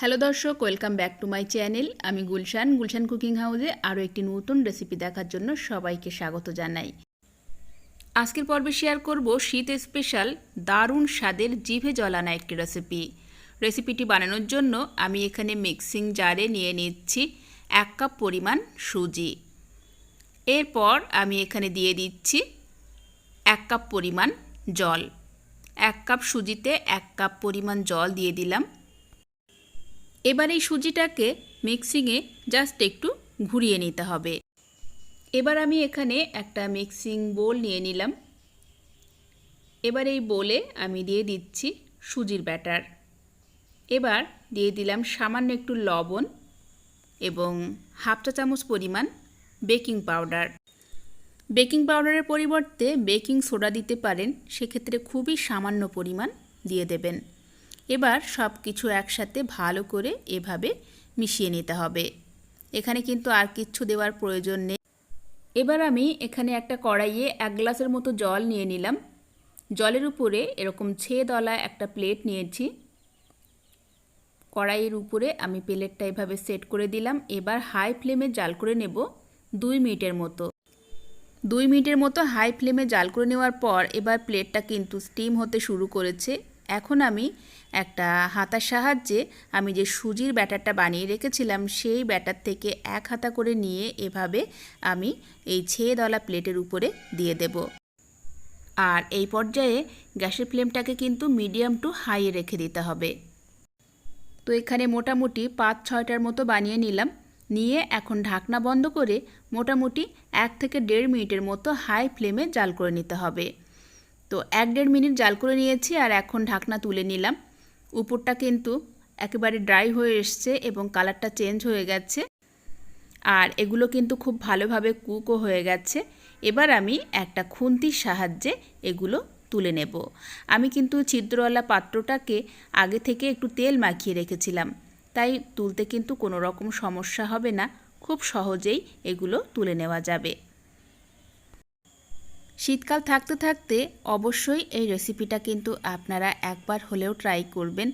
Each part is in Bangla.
হ্যালো দর্শক welcome back to my channel আমি গুলশান গুলশান কুকিং হাউসে আরও একটি নতুন রেসিপি দেখার জন্য সবাইকে স্বাগত জানাই। আজকের পর্বে শেয়ার করব শীত স্পেশাল দারুণ স্বাদের জিভে জলানা একটি রেসিপি রেসিপিটি বানানোর জন্য আমি এখানে মিক্সিং জারে নিয়ে নিচ্ছি এক কাপ পরিমাণ সুজি। এরপর আমি এখানে দিয়ে দিচ্ছি এক কাপ পরিমাণ জল। এক কাপ সুজিতে এক কাপ পরিমাণ জল দিয়ে দিলাম। এবার এই সুজিটাকে মিক্সিংয়ে জাস্ট একটু ঘুরিয়ে নিতে হবে। এবার আমি এখানে একটা মিক্সিং বোল নিয়ে নিলাম। এবার এই বোলে আমি দিয়ে দিচ্ছি সুজির ব্যাটার। এবার দিয়ে দিলাম সামান্য একটু লবণ এবং হাফ চা চামচ পরিমাণ বেকিং পাউডার। বেকিং পাউডারের পরিবর্তে বেকিং সোডা দিতে পারেন, সেক্ষেত্রে খুবই সামান্য পরিমাণ দিয়ে দেবেন। এবার সব কিছু একসাথে ভালো করে এভাবে মিশিয়ে নিতে হবে। এখানে কিন্তু আর কিচ্ছু দেওয়ার প্রয়োজন নেই। এবার আমি এখানে একটা কড়াইয়ে এক গ্লাসের মতো জল নিয়ে নিলাম। জলের উপরে এরকম ছেদলা একটা প্লেট নিয়েছি। কড়াইয়ের উপরে আমি প্লেটটা এভাবে সেট করে দিলাম। এবার হাই ফ্লেমে জাল করে নেব দুই মিনিটের মতো। দুই মিনিটের মতো হাই ফ্লেমে জাল করে নেওয়ার পর এবার প্লেটটা কিন্তু স্টিম হতে শুরু করেছে। এখন আমি একটা হাতার সাহায্যে আমি যে সুজির ব্যাটারটা বানিয়ে রেখেছিলাম, সেই ব্যাটার থেকে এক হাতা করে নিয়ে এভাবে আমি এই ছেদলা প্লেটের উপরে দিয়ে দেব। আর এই পর্যায়ে গ্যাসের ফ্লেমটাকে কিন্তু মিডিয়াম টু হাইয়ে রেখে দিতে হবে। তো এখানে মোটামুটি পাঁচ ছয়টার মতো বানিয়ে নিলাম। নিয়ে এখন ঢাকনা বন্ধ করে মোটামুটি এক থেকে দেড় মিনিটের মতো হাই ফ্লেমে জাল করে নিতে হবে। তো এক দেড় মিনিট জাল করে নিয়েছি আর এখন ঢাকনা তুলে নিলাম। উপরটা কিন্তু একেবারে ড্রাই হয়ে এসছে এবং কালারটা চেঞ্জ হয়ে গেছে। আর এগুলো কিন্তু খুব ভালোভাবে কুকও হয়ে গেছে। এবার আমি একটা খুন্তির সাহায্যে এগুলো তুলে নেব। আমি কিন্তু ছিদ্রওয়ালা পাত্রটাকে আগে থেকে একটু তেল মাখিয়ে রেখেছিলাম। তাই তুলতে কিন্তু কোনো রকম সমস্যা হবে না। খুব সহজেই এগুলো তুলে নেওয়া যাবে। শীতকাল থাকতে থাকতে অবশ্যই এই রেসিপিটা কিন্তু আপনারা একবার হলেও ট্রাই করবেন।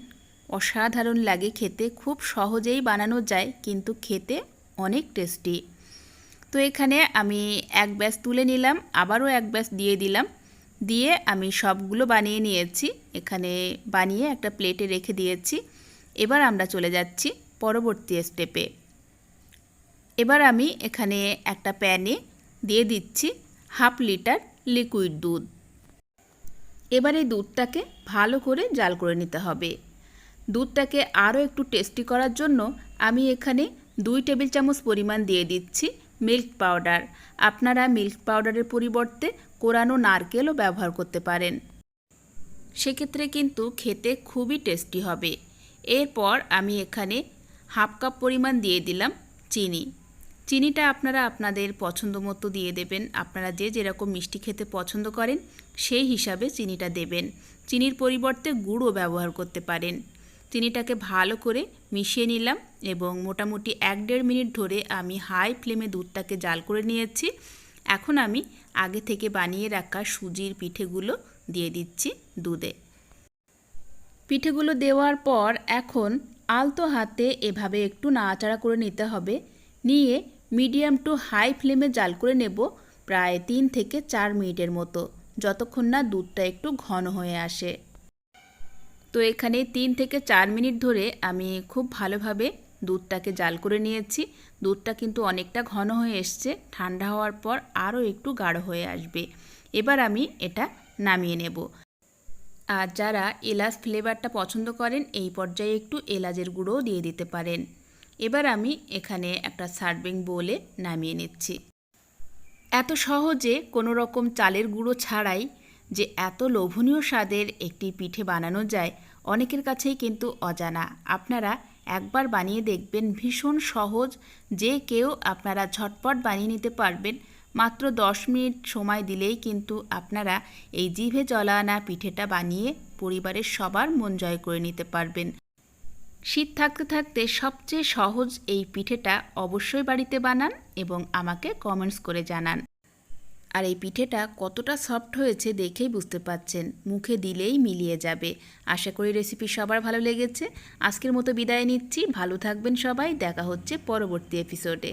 অসাধারণ লাগে খেতে, খুব সহজেই বানানো যায়, কিন্তু খেতে অনেক টেস্টি তো এখানে আমি এক ব্যাস তুলে নিলাম, আবারও এক ব্যাস দিয়ে দিলাম। দিয়ে আমি সবগুলো বানিয়ে নিয়েছি, এখানে বানিয়ে একটা প্লেটে রেখে দিয়েছি। এবার আমরা চলে যাচ্ছি পরবর্তী স্টেপে এবার আমি এখানে একটা প্যানে দিয়ে দিচ্ছি হাফ লিটার লিকুইড দুধ। এবার এই দুধটাকে ভালো করে জাল করে নিতে হবে। দুধটাকে আরও একটু টেস্টি করার জন্য আমি এখানে দুই টেবিল চামচ পরিমাণ দিয়ে দিচ্ছি মিল্ক পাউডার। আপনারা মিল্ক পাউডারের পরিবর্তে কোরানো নারকেলও ব্যবহার করতে পারেন। সেক্ষেত্রে কিন্তু খেতে খুবই টেস্টি হবে। এরপর আমি এখানে হাফ কাপ পরিমাণ দিয়ে দিলাম চিনি। চিনিটা আপনারা আপনাদের পছন্দ মতো দিয়ে দেবেন। আপনারা যে যেরকম মিষ্টি খেতে পছন্দ করেন, সেই হিসাবে চিনিটা দেবেন। চিনির পরিবর্তে গুড়ও ব্যবহার করতে পারেন। চিনিটাকে ভালো করে মিশিয়ে নিলাম এবং মোটামুটি এক দেড় মিনিট ধরে আমি হাই ফ্লেমে দুধটাকে জাল করে নিয়েছি। এখন আমি আগে থেকে বানিয়ে রাখা সুজির পিঠেগুলো দিয়ে দিচ্ছি দুধে। পিঠেগুলো দেওয়ার পর এখন আলতো হাতে এভাবে একটু নাড়াচাড়া করে নিতে হবে। নিয়ে মিডিয়াম টু হাই ফ্লেমে জাল করে নেব প্রায় তিন থেকে চার মিনিটের মতো, যতক্ষণ না দুধটা একটু ঘন হয়ে আসে। তো এখানে তিন থেকে চার মিনিট ধরে আমি খুব ভালোভাবে দুধটাকে জাল করে নিয়েছি। দুধটা কিন্তু অনেকটা ঘন হয়ে এসছে, ঠান্ডা হওয়ার পর আরও একটু গাঢ় হয়ে আসবে। এবার আমি এটা নামিয়ে নেব। আর যারা এলাচ ফ্লেভারটা পছন্দ করেন, এই পর্যায়ে একটু এলাচের গুঁড়োও দিয়ে দিতে পারেন। এবার আমি এখানে একটা সার্ভিং বোলে নামিয়ে নিচ্ছি। এত সহজে কোনো রকম চালের গুঁড়ো ছাড়াই যে এত লোভনীয় স্বাদের একটি পিঠে বানানো যায়, অনেকের কাছেই কিন্তু অজানা। আপনারা একবার বানিয়ে দেখবেন ভীষণ সহজ, যে কেউ আপনারা ঝটপট বানিয়ে নিতে পারবেন। মাত্র দশ মিনিট সময় দিলেই কিন্তু আপনারা এই জিভে জলা আনা পিঠেটা বানিয়ে পরিবারের সবার মন জয় করে নিতে পারবেন। শীত থাকতে থাকতে সবচেয়ে সহজ এই পিঠেটা অবশ্যই বাড়িতে বানান এবং আমাকে কমেন্টস করে জানান। আর এই পিঠেটা কতটা সফট হয়েছে দেখেই বুঝতে পাচ্ছেন, মুখে দিলেই মিলিয়ে যাবে। আশা করি রেসিপি সবার ভালো লেগেছে। আজকের মতো বিদায় নিচ্ছি। ভালো থাকবেন সবাই। দেখা হচ্ছে পরবর্তী এপিসোডে